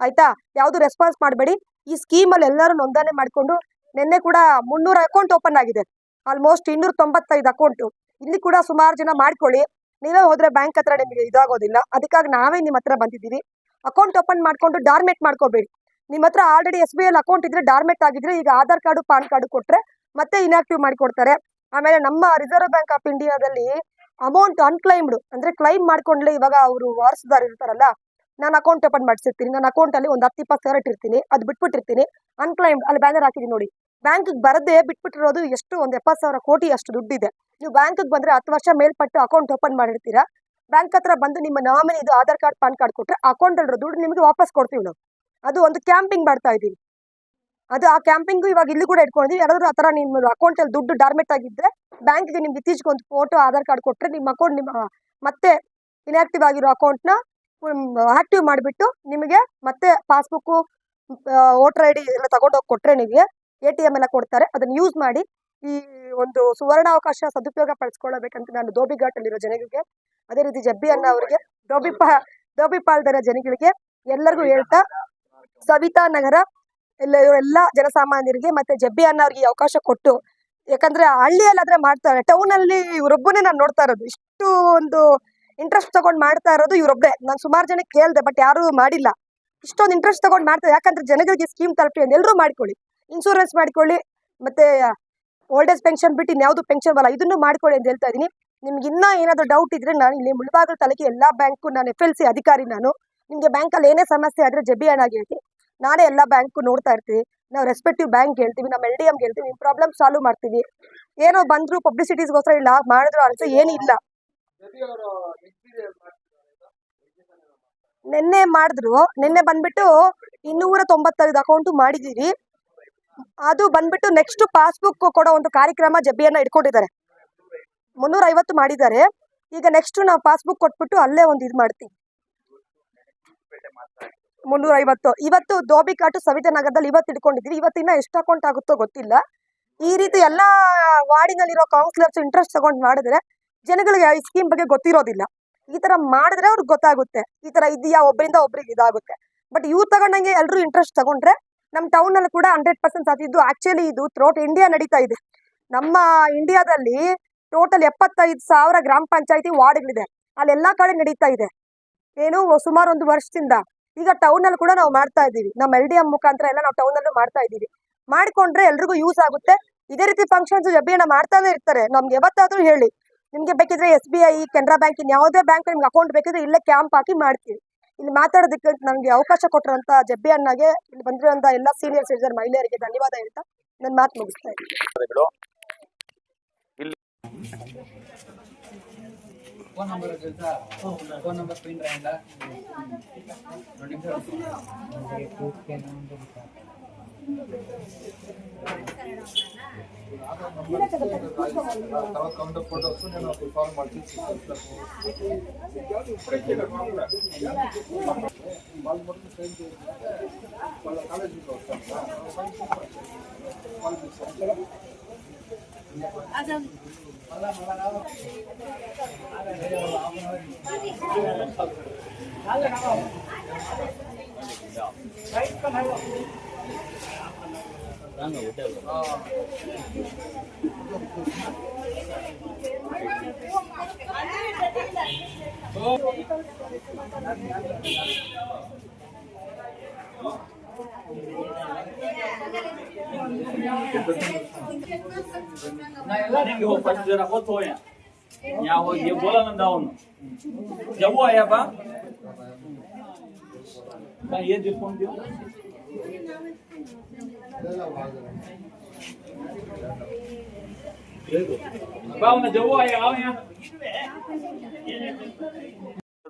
Speaker 3: ಆಯ್ತಾ? ಯಾವುದು ರೆಸ್ಪಾನ್ಸ್ ಮಾಡಬೇಡಿ. ಈ ಸ್ಕೀಮಲ್ಲಿ ಎಲ್ಲರೂ ನೋಂದಣಿ ಮಾಡಿಕೊಂಡು ನಿನ್ನೆ ಕೂಡ ಮುನ್ನೂರು ಅಕೌಂಟ್ ಓಪನ್ ಆಗಿದೆ. ಆಲ್ಮೋಸ್ಟ್ ಇನ್ನೂರ ತೊಂಬತ್ತೈದು ಅಕೌಂಟು ಇಲ್ಲಿ ಕೂಡ ಸುಮಾರು ಜನ ಮಾಡ್ಕೊಳ್ಳಿ. ನೀವೇ ಹೋದರೆ ಬ್ಯಾಂಕ್ ಹತ್ರ ನಿಮಗೆ ಇದಾಗೋದಿಲ್ಲ. ಅದಕ್ಕಾಗಿ ನಾವೇ ನಿಮ್ಮ ಹತ್ರ ಬಂದಿದ್ದೀವಿ. ಅಕೌಂಟ್ ಓಪನ್ ಮಾಡ್ಕೊಂಡು ಡಾರ್ಮೆಟ್ ಮಾಡ್ಕೋಬೇಡಿ. ನಿಮ್ಮ ಹತ್ರ ಆಲ್ರೆಡಿ ಎಸ್ ಬಿ ಅಕೌಂಟ್ ಇದ್ರೆ ಡಾರ್ಮೆಟ್ ಆಗಿದ್ರೆ ಈಗ ಆಧಾರ್ ಕಾರ್ಡು, ಪಾನ್ ಕಾರ್ಡು ಕೊಟ್ರೆ ಮತ್ತೆ ಇನ್ಆಕ್ಟಿವ್ ಮಾಡಿಕೊಡ್ತಾರೆ. ಆಮೇಲೆ ನಮ್ಮ ರಿಸರ್ವ್ ಬ್ಯಾಂಕ್ ಆಫ್ ಇಂಡಿಯಾದಲ್ಲಿ ಅಮೌಂಟ್ ಅನ್ಕ್ಲೈಮ್ಡ್ ಅಂದ್ರೆ ಕ್ಲೈಮ್ ಮಾಡ್ಕೊಂಡ್ಲೆ ಇವಾಗ ಅವರು ವಾರಸುದಾರ ಇರ್ತಾರಲ್ಲ, ನಾನು ಅಕೌಂಟ್ ಓಪನ್ ಮಾಡಿಸಿರ್ತೀನಿ. ನನ್ನ ಅಕೌಂಟ್ ಅಲ್ಲಿ ಒಂದು ಹತ್ತು, ಇಪ್ಪತ್ತು ಸಾವಿರ ಇಟ್ಟಿರ್ತೀನಿ. ಅದು ಬಿಟ್ಬಿಟ್ಟಿರ್ತೀನಿ. ಅನ್ಕ್ಲೈಮ್ಡ್ ಅಲ್ಲಿ ಬ್ಯಾನರ್ ಹಾಕಿದೀನಿ ನೋಡಿ. ಬ್ಯಾಂಕಿಗೆ ಬರದೆ ಬಿಟ್ಬಿಟ್ಟಿರೋದು ಎಷ್ಟು? ಒಂದು ಎಪ್ಪತ್ತು ಸಾವಿರ ಕೋಟಿ ಅಷ್ಟು ದುಡ್ಡಿದೆ. ನೀವು ಬ್ಯಾಂಕಿಗೆ ಬಂದ್ರೆ ಹತ್ತು ವರ್ಷ ಮೇಲ್ಪಟ್ಟು ಅಕೌಂಟ್ ಓಪನ್ ಮಾಡಿರ್ತೀರಾ? ಬ್ಯಾಂಕ್ ಹತ್ರ ಬಂದು ನಿಮ್ಮ ನಾಮಿನಿ ಇದು ಆಧಾರ್ ಕಾರ್ಡ್, ಪಾನ್ ಕಾರ್ಡ್ ಕೊಟ್ರೆ ಅಕೌಂಟ್ ಅಲ್ಲಿರೋ ದುಡ್ಡು ನಿಮಗೆ ವಾಪಸ್ ಕೊಡ್ತೀವಿ ನಾವು. ಅದು ಒಂದು ಕ್ಯಾಂಪಿಂಗ್ ಮಾಡ್ತಾ ಇದೀವಿ. ಅದು ಆ ಕ್ಯಾಂಪಿಂಗ್ ಇವಾಗ ಇಲ್ಲಿ ಕೂಡ ಇಟ್ಕೊಂಡಿದ್ವಿ. ಯಾರಾದ್ರೂ ಆತರ ಥರ ನಿಮ್ಮ ಅಕೌಂಟ್ ಅಲ್ಲಿ ದುಡ್ಡು ಡಾರ್ಮೆಟ್ ಆಗಿದ್ರೆ ಬ್ಯಾಂಕ್ಗೆ ನಿಮ್ಗೆ ಇತ್ತೀಚೆಗೆ ಒಂದು ಫೋಟೋ ಆಧಾರ್ ಕಾರ್ಡ್ ಕೊಟ್ರೆ ನಿಮ್ಮ ಅಕೌಂಟ್ ನಿಮ್ಮ ಮತ್ತೆ ಇನ್ಆಕ್ಟಿವ್ ಆಗಿರೋ ಅಕೌಂಟ್ನ ಆಕ್ಟಿವ್ ಮಾಡಿಬಿಟ್ಟು ನಿಮಗೆ ಮತ್ತೆ ಪಾಸ್ಬುಕ್ಕು ವೋಟರ್ ಐ ಡಿ ಎಲ್ಲ ತಗೊಂಡೋಗಿ ಕೊಟ್ರೆ ನಿಮಗೆ ಎ ಟಿ ಎಂ ಎಲ್ಲ ಕೊಡ್ತಾರೆ. ಅದನ್ನ ಯೂಸ್ ಮಾಡಿ ಈ ಒಂದು ಸುವರ್ಣಾವಕಾಶ ಸದುಪಯೋಗ ಪಡಿಸ್ಕೊಳ್ಳಬೇಕಂತ ನಾನು ದೋಬಿಘಾಟಲ್ಲಿರೋ ಜನಗಳಿಗೆ ಅದೇ ರೀತಿ ಜಬ್ಬಿ ಅಣ್ಣ ಅವರಿಗೆ ಧೋಬಿಪ ಪಾಲ್ದರ ಜನಗಳಿಗೆ ಎಲ್ಲರಿಗೂ ಹೇಳ್ತಾ ಸವಿತಾ ನಗರ ಎಲ್ಲ ಜನಸಾಮಾನ್ಯರಿಗೆ ಮತ್ತೆ ಜಬ್ಬಿ ಅನ್ನೋರಿಗೆ ಅವಕಾಶ ಕೊಟ್ಟು, ಯಾಕಂದ್ರೆ ಹಳ್ಳಿಯಲ್ಲಾದ್ರೆ ಮಾಡ್ತಾರೆ ಟೌನ್ ಅಲ್ಲಿ ಇವರೊಬ್ಬನೇ ನಾನು ನೋಡ್ತಾ ಇರೋದು, ಇಷ್ಟು ಒಂದು ಇಂಟ್ರೆಸ್ಟ್ ತಗೊಂಡ್ ಮಾಡ್ತಾ ಇರೋದು ಇವರೊಬ್ಬರೇ ನಾನು ಸುಮಾರು ಜನ ಕೇಳ್ದೆ ಬಟ್ ಯಾರು ಮಾಡಿಲ್ಲ. ಇಷ್ಟೊಂದು ಇಂಟ್ರೆಸ್ಟ್ ತಗೊಂಡ್ ಮಾಡ್ತಾರೆ, ಯಾಕಂದ್ರೆ ಜನಗಳಿಗೆ ಸ್ಕೀಮ್ ತಲುಪಿ ಎಲ್ಲರೂ ಮಾಡ್ಕೊಳ್ಳಿ. ಇನ್ಶೂರೆನ್ಸ್ ಮಾಡ್ಕೊಳ್ಳಿ, ಮತ್ತೆ ಓಲ್ಡ್ ಏಜ್ ಪೆನ್ಷನ್ ಬಿಟ್ಟು ಇನ್ಯಾವುದು ಪೆನ್ಷನ್ ಬಲ್ಲ, ಇದನ್ನು ಮಾಡ್ಕೊಳ್ಳಿ ಅಂತ ಹೇಳ್ತಾ ಇದೀನಿ. ನಿಮ್ಗೆ ಇನ್ನ ಏನಾದ್ರು ಡೌಟ್ ಇದ್ರೆ ನಾನು ಇಲ್ಲಿ ಮುಳಬಾಗಲ್ ತಲೆಗೆ ಎಲ್ಲಾ ಬ್ಯಾಂಕು ನಾನು ಎಫ್ ಅಧಿಕಾರಿ ನಾನು. ನಿಮ್ಗೆ ಬ್ಯಾಂಕಲ್ಲಿ ಏನೇ ಸಮಸ್ಯೆ ಆದ್ರೆ ಜಬ್ಬಿ ಹಣಾಗಿ ಹೇಳ್ತೀನಿ. ನಾನೇ ಎಲ್ಲ ಬ್ಯಾಂಕು ನೋಡ್ತಾ ಇರ್ತೀವಿ. ನಾವು ರೆಸ್ಪೆಕ್ಟಿವ್ ಬ್ಯಾಂಕ್ ಹೇಳ್ತೀವಿ ನಮ್ಮ ಎಲ್ ಡಿ ಎಂ ಹೇಳ್ತೀವಿ ನಿಮ್ಮ ಪ್ರಾಬ್ಲಮ್ ಸಾಲ್ವ್ ಮಾಡ್ತೀವಿ. ಏನೋ ಬಂದ್ರು ಪಬ್ಲಿಸಿಟೀಸ್ಗೋಸ್ಕರ ಇಲ್ಲ ಮಾಡಿದ್ರು ಅಂತ ಏನಿಲ್ಲ ಇಲ್ಲ. ನಿನ್ನೆ ಮಾಡಿದ್ರು ನಿನ್ನೆ ಬಂದ್ಬಿಟ್ಟು ಇನ್ನೂರ ತೊಂಬತ್ತೈದು ಅಕೌಂಟ್ ಮಾಡಿದ್ದೀವಿ ಅದು ಬಂದ್ಬಿಟ್ಟು ನೆಕ್ಸ್ಟ್ ಪಾಸ್ಬುಕ್ ಕೊಡೋ ಒಂದು ಕಾರ್ಯಕ್ರಮ ಜಬ್ಬಿಯನ್ನ ಇಟ್ಕೊಂಡಿದ್ದಾರೆ. ಮುನ್ನೂರ ಐವತ್ತು ಮಾಡಿದ್ದಾರೆ. ಈಗ ನೆಕ್ಸ್ಟ್ ನಾವು ಪಾಸ್ಬುಕ್ ಕೊಟ್ಬಿಟ್ಟು ಅಲ್ಲೇ ಒಂದು ಇದು ಮಾಡ್ತೀವಿ. ಮುನ್ನೂರ ಐವತ್ತು ಇವತ್ತು ದೋಬಿಕಾಟು ಸವಿತಾ ನಗರದಲ್ಲಿ ಇವತ್ತು ಇಟ್ಕೊಂಡಿದ್ದೀವಿ. ಇವತ್ತಿನ ಎಷ್ಟು ಅಕೌಂಟ್ ಆಗುತ್ತೋ ಗೊತ್ತಿಲ್ಲ. ಈ ರೀತಿ ಎಲ್ಲ ವಾರ್ಡಿನಲ್ಲಿರೋ ಕೌನ್ಸಿಲರ್ಸ್ ಇಂಟ್ರೆಸ್ಟ್ ತಗೊಂಡು ಮಾಡಿದ್ರೆ ಜನಗಳಿಗೆ ಈ ಸ್ಕೀಮ್ ಬಗ್ಗೆ ಗೊತ್ತಿರೋದಿಲ್ಲ. ಈ ತರ ಮಾಡಿದ್ರೆ ಅವ್ರಿಗೆ ಗೊತ್ತಾಗುತ್ತೆ. ಈ ತರ ಇದೆಯಾ? ಒಬ್ಬರಿಂದ ಒಬ್ರಿಗೆ ಇದಾಗುತ್ತೆ. ಬಟ್ ಇವ್ರು ತಗೊಂಡಂಗೆ ಎಲ್ಲರೂ ಇಂಟ್ರೆಸ್ಟ್ ತಗೊಂಡ್ರೆ ನಮ್ಮ ಟೌನ್ನಲ್ಲಿ ಕೂಡ ಹಂಡ್ರೆಡ್ ಪರ್ಸೆಂಟ್ ಸಾಧಿದ್ದು ಆಕ್ಚುಲಿ ಇದು ಥ್ರೋಟ್ ಇಂಡಿಯಾ ನಡೀತಾ ಇದೆ. ನಮ್ಮ ಇಂಡಿಯಾದಲ್ಲಿ ಟೋಟಲ್ ಎಪ್ಪತ್ತೈದು ಸಾವಿರ ಗ್ರಾಮ ಪಂಚಾಯತಿ ವಾರ್ಡ್ಗಳಿದೆ. ಅಲ್ಲಿ ಎಲ್ಲಾ ಕಡೆ ನಡೀತಾ ಇದೆ. ಏನು ಸುಮಾರು ಒಂದು ವರ್ಷದಿಂದ ಈಗ ಟೌನ್ ಅಲ್ಲಿ ಕೂಡ ನಾವು ಮಾಡ್ತಾ ಇದ್ದೀವಿ. ನಮ್ಮ ಎಲ್ ಡಿ ಎಂ ಮುಖಾಂತರ ಎಲ್ಲ ನಾವು ಟೌನ್ ಅಲ್ಲೂ ಮಾಡ್ತಾ ಇದ್ದೀವಿ. ಮಾಡ್ಕೊಂಡ್ರೆ ಎಲ್ರಿಗೂ ಯೂಸ್ ಆಗುತ್ತೆ. ಇದೇ ರೀತಿ ಫಂಕ್ಷನ್ಸ್ ಜಬ್ಬಿಯನ್ನ ಮಾಡ್ತಾನೆ ಇರ್ತಾರೆ. ನಮ್ಗೆ ಯಾವತ್ತಾದ್ರೂ ಹೇಳಿ. ನಿಮ್ಗೆ ಬೇಕಿದ್ರೆ S B I Canara bank, ಇನ್ ಯಾವುದೇ ಬ್ಯಾಂಕ್ ನಿಮ್ಗೆ ಅಕೌಂಟ್ ಬೇಕಿದ್ರೆ ಇಲ್ಲೇ ಕ್ಯಾಂಪ್ ಹಾಕಿ ಮಾಡ್ತೀವಿ. ಇಲ್ಲಿ ಮಾತಾಡೋದಕ್ಕೆ ನಮ್ಗೆ ಅವಕಾಶ ಕೊಟ್ಟಿರುವಂತ ಜಬ್ಬಿ ಅಣ್ಣಗೆ ಇಲ್ಲಿ ಬಂದಿರುವಂತ ಎಲ್ಲ ಸೀನಿಯರ್ ಸಿಟಿಸನ್ ಮಹಿಳೆಯರಿಗೆ ಧನ್ಯವಾದ ಹೇಳ್ತಾ ನನ್ನ ಮಾತು ಮುಗಿಸ್ತಾ ಇದ್ದೀನಿ.
Speaker 4: ఫోన్ నెంబర్ తెలుసా ఫోన్ నెంబర్ స్క్రీన్ రాయండా
Speaker 1: రెండు నిమిషాలు తర్వాత కౌంటర్ ఫోటో వస్తూ నేను ఒక ఫామ్ పడుతుంది ఇప్పుడే వాళ్ళు మొత్తం ట్రైన్ చేయాలి వాళ్ళ కాలేజీలో వస్తాను వాళ్ళు đang ở đâu Thank you. ಜವ್ವ Ayyappa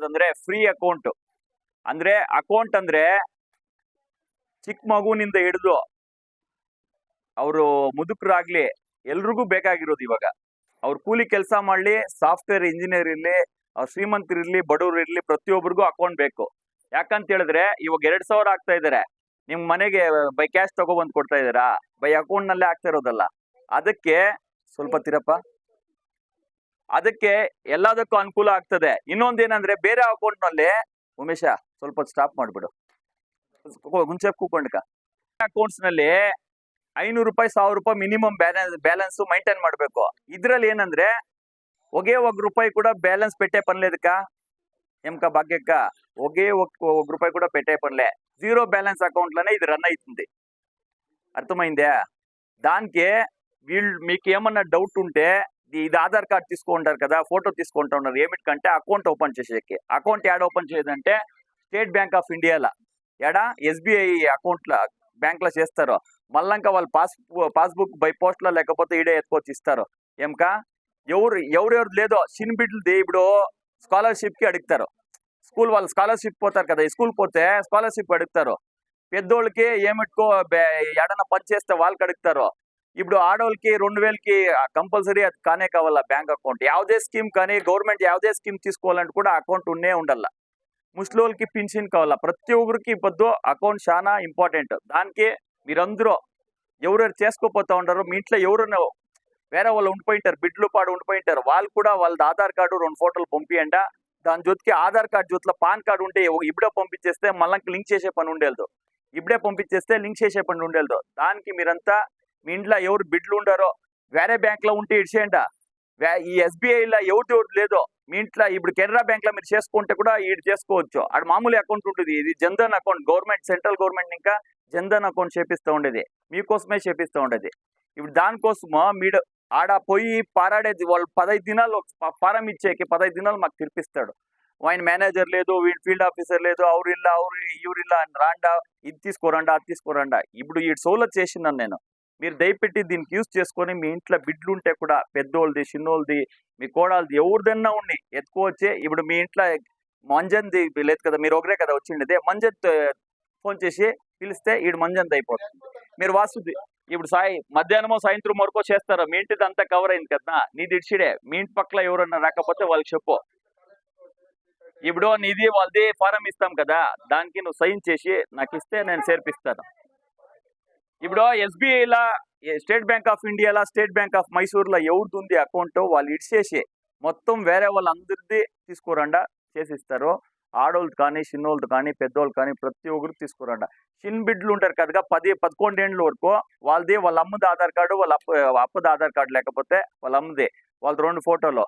Speaker 1: ಅಂದ್ರೆ ಫ್ರೀ ಅಕೌಂಟ್ ಅಂದ್ರೆ ಅಕೌಂಟ್ ಅಂದ್ರೆ ಚಿಕ್ಕ ಮಗುನಿಂದ ಹಿಡಿದು ಅವರು ಮುದುಕರಾಗ್ಲಿ ಎಲ್ರಿಗೂ ಬೇಕಾಗಿರೋದು ಇವಾಗ. ಅವ್ರು ಕೂಲಿ ಕೆಲಸ ಮಾಡ್ಲಿ, ಸಾಫ್ಟ್ವೇರ್ ಇಂಜಿನಿಯರ್ ಇರ್ಲಿ ಶ್ರೀಮಂತ ಇರಲಿ, ಬಡವ್ರು ಇರ್ಲಿ ಪ್ರತಿಯೊಬ್ಬರಿಗೂ ಅಕೌಂಟ್ ಬೇಕು. ಯಾಕಂತ ಹೇಳಿದ್ರೆ, ಇವಾಗ ಎರಡ್ ಸಾವಿರ ಆಗ್ತಾ ಇದಾರೆ. ನಿಮ್ ಮನೆಗೆ ಬೈ ಕ್ಯಾಶ್ ತಗೋಬಂದ್ ಕೊಡ್ತಾ ಇದ್ದೀರಾ ಬೈ ಅಕೌಂಟ್ ನಲ್ಲೇ ಆಗ್ತಾ ಇರೋದಲ್ಲ. ಅದಕ್ಕೆ ಸ್ವಲ್ಪ ತಿರಪ್ಪ. ಅದಕ್ಕೆ ಎಲ್ಲದಕ್ಕೂ ಅನುಕೂಲ ಆಗ್ತದೆ. ಇನ್ನೊಂದೇನಂದ್ರೆ ಬೇರೆ ಅಕೌಂಟ್ನಲ್ಲಿ ಉಮೇಶ, ಸ್ವಲ್ಪ ಸ್ಟಾಪ್ ಮಾಡ್ಬಿಡು. ಮುಂಚೆ ಕೂಕೊಂಡ್ಕ ಅಕೌಂಟ್ಸ್ನಲ್ಲಿ ಐನೂರು ರೂಪಾಯಿ ಸಾವಿರ ರೂಪಾಯಿ ಮಿನಿಮಮ್ ಬ್ಯಾಲೆನ್ಸ್ ಬ್ಯಾಲೆನ್ಸ್ ಮೈಂಟೈನ್ ಮಾಡ್ಬೇಕು ಇದ್ರಲ್ಲಿ ಏನಂದ್ರೆ ಒಗೆ ಒಗ್ ರೂಪಾಯಿ ಕೂಡ ಬ್ಯಾಲೆನ್ಸ್ ಪೆಟ್ಟೆ ಪನ್ಲೇದಕ್ಕ ಎಂಕ భాగ్యక్క ఒకే ఒక్క ఒక రూపాయి కూడా పెట్టే పనిలే జీరో బ్యాలెన్స్ అకౌంట్ లోనే ఇది రన్ అవుతుంది అర్థమైందా దానికి వీళ్ళు మీకు ఏమన్నా డౌట్ ఉంటే ఇది ఇది ఆధార్ కార్డ్ తీసుకుంటారు కదా ఫోటో తీసుకుంటా ఉన్నారు ఏమిటికంటే అకౌంట్ ఓపెన్ చేసేకి అకౌంట్ యాడ్ ఓపెన్ చేయదంటే స్టేట్ బ్యాంక్ ఆఫ్ ఇండియాలో ఎడా ఎస్బీఐ అకౌంట్లో బ్యాంక్లో చేస్తారు మళ్ళంక వాళ్ళు పాస్ పాస్బుక్ బై పోస్ట్లో లేకపోతే ఈడే ఎత్తుకొచ్చి ఇస్తారు. ఎంక ఎవరు ఎవరెవరు లేదో చిన్న బిడ్డలు ఇప్పుడు స్కాలర్షిప్కి అడుగుతారు. స్కూల్ వాళ్ళు స్కాలర్షిప్ పోతారు కదా స్కూల్ పోతే స్కాలర్షిప్ అడుగుతారు. పెద్దోళ్ళకి ఏమిట్టుకో ఏడైనా పని చేస్తే వాళ్ళకి అడుగుతారు. ఇప్పుడు ఆడవాళ్ళకి రెండు వేలకి కంపల్సరీ అది కానే కావాల బ్యాంక్ అకౌంట్? యావదే స్కీమ్ కానీ గవర్నమెంట్ యావదే స్కీమ్ తీసుకోవాలంటే కూడా అకౌంట్ ఉన్నే ఉండాల. ముస్లింలకి పింఛన్ కావాలా? ప్రతి ఒక్కరికి ఇప్పుడు అకౌంట్ చాలా ఇంపార్టెంట్. దానికి మీరందరూ ఎవరెవరు చేసుకోపోతా ఉంటారో మీ ఇంట్లో ఎవరైనా వేరే వాళ్ళు ఉండిపోయి ఉంటారు బిడ్లు పాడు ఉండిపోయి ఉంటారు వాళ్ళు కూడా వాళ్ళది ఆధార్ కార్డు రెండు ఫోటోలు పంపియండ? దాని జోతికి ఆధార్ కార్డు జొత్తులో పాన్ కార్డు ఉంటే ఇప్పుడే పంపించేస్తే మళ్ళీ లింక్ చేసే పని ఉండేది ఇప్పుడే పంపించేస్తే లింక్ చేసే పని ఉండేది దానికి మీరంతా మీ ఇంట్లో ఎవరు బిడ్లు ఉండారో వేరే బ్యాంక్లో ఉంటే ఇడిచేయండి? ఈ ఎస్బీఐలో ఎవరు ఎవరు లేదో మీ ఇంట్లో ఇప్పుడు కెనరా బ్యాంక్లో మీరు చేసుకుంటే కూడా ఈడు చేసుకోవచ్చు. అది మామూలు అకౌంట్ ఉంటుంది. ఇది Jan Dhan account. Government central government ఇంకా జన్ధన్ అకౌంట్ చేపిస్తూ ఉండేది. మీకోసమే చేపిస్తూ ఉండేది. ఇప్పుడు దానికోసము మీరు ఆడ పోయి పారాడేది వాళ్ళు పదహైదు దినాలు ఫారం ఇచ్చేకి పదహైదు దినాలు మాకు తిరిపిస్తాడు ఆయన మేనేజర్ లేదు వీడి ఫీల్డ్ ఆఫీసర్ లేదు అవురిల్లా అవురు ఇవరిల్లా అని రాండా ఇది తీసుకోరండా అది తీసుకోరండా ఇప్పుడు ఈ సోలో చేసినాను నేను. మీరు దయపెట్టి దీనికి యూజ్ చేసుకొని మీ ఇంట్లో బిడ్లు ఉంటే కూడా పెద్దోళ్ళది చిన్నోళ్ళది మీ కోడలది ఎవరిదన్నా ఉండి ఎత్తుకోవచ్చే. ఇప్పుడు మీ ఇంట్లో మంజంది లేదు కదా మీరు ఒకరే కదా వచ్చిండేది. మంజత్ ఫోన్ చేసి పిలిస్తే ఈడు మంజంత్ అయిపోతుంది మీరు వాసుది ఇప్పుడు సాయి మధ్యాహ్నమో సాయంత్రం వరకు చేస్తారా? మీ ఇంటిది అంతా కవర్ అయింది కదా నీది ఇడిచిడే మీ ఇంటి పక్కల ఎవరన్నా రాకపోతే వాళ్ళకి చెప్పు. ఇప్పుడు నీది వాళ్ళది ఫారం ఇస్తాం కదా దానికి నువ్వు సైన్ చేసి నాకు ఇస్తే నేను చేర్పిస్తాను ఇప్పుడు ఎస్బీఐలా స్టేట్ బ్యాంక్ ఆఫ్ ఇండియాలా స్టేట్ బ్యాంక్ ఆఫ్ మైసూర్లో ఎవరిది ఉంది అకౌంట్ వాళ్ళు ఇడిచేసి మొత్తం వేరే వాళ్ళందరిది తీసుకురండా చేసిస్తారు. ఆడోళ్ళు కానీ చిన్నోళ్ళు కానీ పెద్దోళ్ళు కానీ ప్రతి ఒక్కరు తీసుకురండ. చిన్న బిడ్డలు ఉంటారు కదా పది పదకొండేండ్ల వరకు వాళ్ళది వాళ్ళ అమ్మది ఆధార్ కార్డు వాళ్ళ అప్ప అప్పది ఆధార్ కార్డు లేకపోతే వాళ్ళ అమ్మది వాళ్ళ రెండు ఫోటోలు.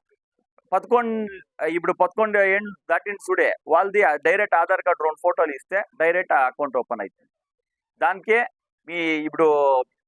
Speaker 1: పదకొండు ఇప్పుడు పదకొండు ఏళ్ళు దాటిన చూడే వాళ్ళది డైరెక్ట్ ఆధార్ కార్డు రెండు ఫోటోలు ఇస్తే డైరెక్ట్ అకౌంట్ ఓపెన్ అవుతుంది దానికే మీ ఇప్పుడు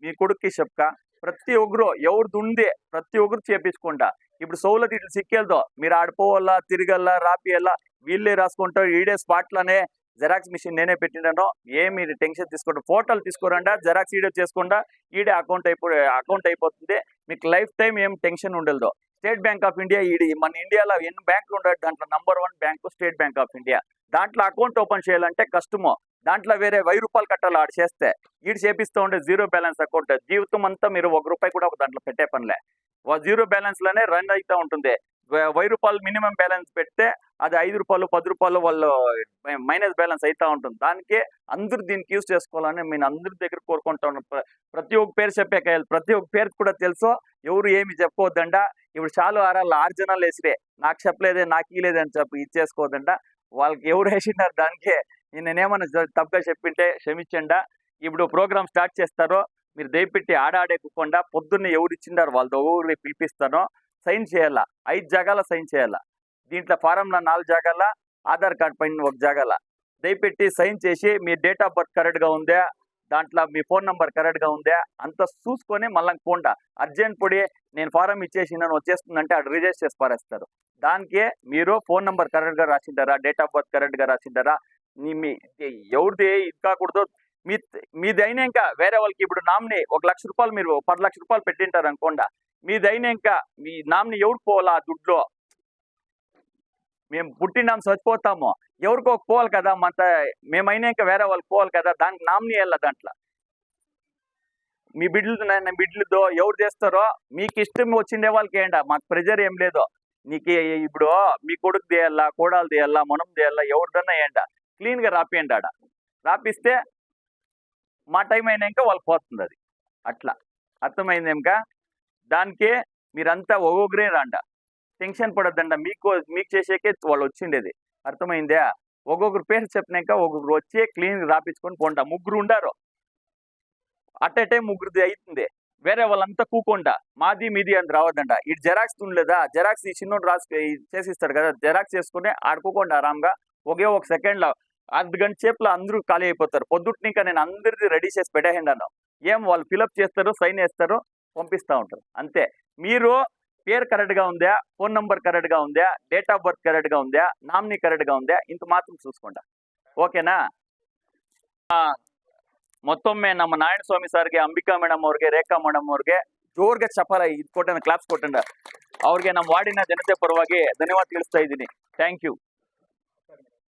Speaker 1: మీ కొడుక్కి చెప్క ప్రతి ఒక్కరు ఎవరిది ఉంది ప్రతి ఒక్కరు చేపించుకుంటా. ఇప్పుడు సౌలత్ ఇట్లా సిక్కేళ్తో మీరు ఆడిపోవాలా తిరగల్లా రాపియల్లా వీళ్ళే రాసుకుంటారు ఈడే స్పాట్లనే జెరాక్స్ మిషన్ నేనే పెట్టినాను ఏ మీరు టెన్షన్ తీసుకోండి ఫోటోలు తీసుకోరండా జెరాక్స్ ఈడే చేసుకుంటా ఈడే అకౌంట్ అయిపో అకౌంట్ అయిపోతుంది. మీకు లైఫ్ టైం ఏం టెన్షన్ ఉండదు. స్టేట్ బ్యాంక్ ఆఫ్ ఇండియా ఈడి మన ఇండియాలో ఎన్ని బ్యాంకులు ఉండదు దాంట్లో number one bank State Bank of India. దాంట్లో అకౌంట్ ఓపెన్ చేయాలంటే కష్టమో. దాంట్లో వేరే వెయ్యి రూపాయలు కట్టాలి ఆడు చేస్తే. ఈడు చేపిస్తూ ఉంటే జీరో బ్యాలెన్స్ అకౌంట్. జీవితం అంతా మీరు ఒక రూపాయి కూడా ఒక దాంట్లో పెట్టే పనిలే. జీరో బ్యాలెన్స్లోనే రన్ అవుతూ ఉంటుంది. వెయ్యి రూపాయలు మినిమం బ్యాలెన్స్ పెడితే అది ఐదు రూపాయలు పది రూపాయలు వాళ్ళు మైనస్ బ్యాలెన్స్ అవుతూ ఉంటుంది. దానికి అందరూ దీనికి యూజ్ చేసుకోవాలని నేను అందరి దగ్గర కోరుకుంటాను ఉన్నాను. ప్రతి ఒక్క పేరు చెప్పాక ప్రతి ఒక్క పేరు కూడా తెలుసు ఎవరు ఏమి చెప్పుకోవద్దండ ఇప్పుడు చాలు ఆరాలు ఆరు జనాలు వేసిరే. నాకు చెప్పలేదే నాకు ఇలేదని చెప్పి ఇచ్చేసుకోవద్దంట వాళ్ళకి ఎవరు వేసినారు దానికే నేనేమన్నా తప్పుగా చెప్పింటే క్షమించండా. ఇప్పుడు ప్రోగ్రామ్ స్టార్ట్ చేస్తారో మీరు దయపెట్టి ఆడాడే కుక్కుండా పొద్దున్నే ఎవరు ఇచ్చిండారు వాళ్ళతో ఎవరు పిలిపిస్తానో. సైన్ చేయాలా ఐదు జాగాల సైన్ చేయాలా. దీంట్లో ఫారంలో నాలుగు జాగాల ఆధార్ కార్డ్ పైన ఒక జాగాల. దయపెట్టి సైన్ చేసి మీ డేట్ ఆఫ్ బర్త్ కరెక్ట్గా ఉందా దాంట్లో మీ ఫోన్ నంబర్ కరెక్ట్గా ఉందా అంత చూసుకొని మళ్ళీ పోండా. అర్జెంట్ పొడి నేను ఫారం ఇచ్చేసి నన్ను వచ్చేస్తుందంటే అక్కడ రిజెస్ట్ చేసి పారేస్తారు. దానికే మీరు ఫోన్ నంబర్ కరెక్ట్గా రాసిండారా డేట్ ఆఫ్ బర్త్ కరెక్ట్గా రాసిండారా మీ ఎవరిది ఇది కాకూడదు. మీ మీది ఇంకా వేరే వాళ్ళకి ఇప్పుడు నామిని ఒక లక్ష రూపాయలు మీరు పది లక్ష రూపాయలు పెట్టింటారు అనుకోండి మీది ఇంకా మీ నామిని ఎవరికి పోవాలా ఆ దుడ్లో? మేము పుట్టినాం చచ్చిపోతాము. ఎవరికో పోవాలి కదా మంత మేమైనా ఇంకా వేరే వాళ్ళకి పోవాలి కదా దానికి నామిని వెళ్ళ దాంట్లో? మీ బిడ్డలు నాయన బిడ్డలతో ఎవరు చేస్తారో మీకు ఇష్టం వచ్చిండే వాళ్ళకి ఏంటా మాకు ప్రెజర్ ఏం లేదు. నీకు ఇప్పుడు మీ కొడుకు తీయాలా కోడాలు తీయాలా మనం తీయాలా ఎవరిదన్నా ఏంటా క్లీన్గా రాపియండి ఆడ రాపిస్తే మా టైం అయినాక వాళ్ళు పోతుంది అది. అట్లా. అర్థమైంది ఏమక దానికే మీరంతా ఒక్కొక్కరే రాండ. టెన్షన్ పడొద్దండ మీకు మీకు చేసేకే వాళ్ళు వచ్చిండేది అర్థమైందా? ఒక్కొక్కరు పేరు చెప్పినాక ఒక్కొక్కరు వచ్చి క్లీన్ రాపించుకొని పోండా. ముగ్గురు ఉండారు అట్ ఎ టైం ముగ్గురిది అవుతుంది వేరే వాళ్ళంతా కూకుండా. మాది మీది అని రావద్దంట. ఇటు జెరాక్స్ ఉండలేదా జెరాక్స్ ఈ చిన్నోడు రాసి చేసిస్తాడు కదా. జెరాక్స్ చేసుకుని ఆడుకోకుండా ఆరాంగా ఒకే ఒక సెకండ్లో అర్ధ గంట సేపులో అందరూ ఖాళీ అయిపోతారు పొద్దుటి ఇంకా నేను అందరిది రెడీ చేసి పెట్టేయండాను ఏం వాళ్ళు ఫిలప్ చేస్తారు సైన్ వేస్తారు పంపిస్తూ ఉంటారు అంతే మీరు పేరు కరెక్ట్గా ఉందా ఫోన్ నంబర్ కరెక్ట్గా ఉందా డేట్ ఆఫ్ బర్త్ కరెక్ట్గా ఉందా నామినీ కరెక్ట్గా ఉందా ఇంత మాత్రం చూసుకోండి ಓಕೆನಾ ಆ, ಮತ್ತೊಮ್ಮೆ ನಮ್ಮ ನಾರಾಯಣ ಸ್ವಾಮಿ ಸರ್ಗೆ ಅಂಬಿಕಾ ಮೇಡಮ್ ಅವ್ರಿಗೆ ರೇಖಾ ಮೇಡಮ್ ಅವ್ರಿಗೆ ಜೋರ್ಗೆ ಚಪಾಲ ಇದು ಕೊಟ್ಟಂಡ ಕ್ಲಾಪ್ಸ್ ಕೊಟ್ಟಂಡ ಅವ್ರಿಗೆ ನಮ್ಮ ವಾರ್ಡಿನ ಜನತೆ ಪರವಾಗಿ ಧನ್ಯವಾದ ತಿಳಿಸ್ತಾ ಇದ್ದೀನಿ ಥ್ಯಾಂಕ್ ಯು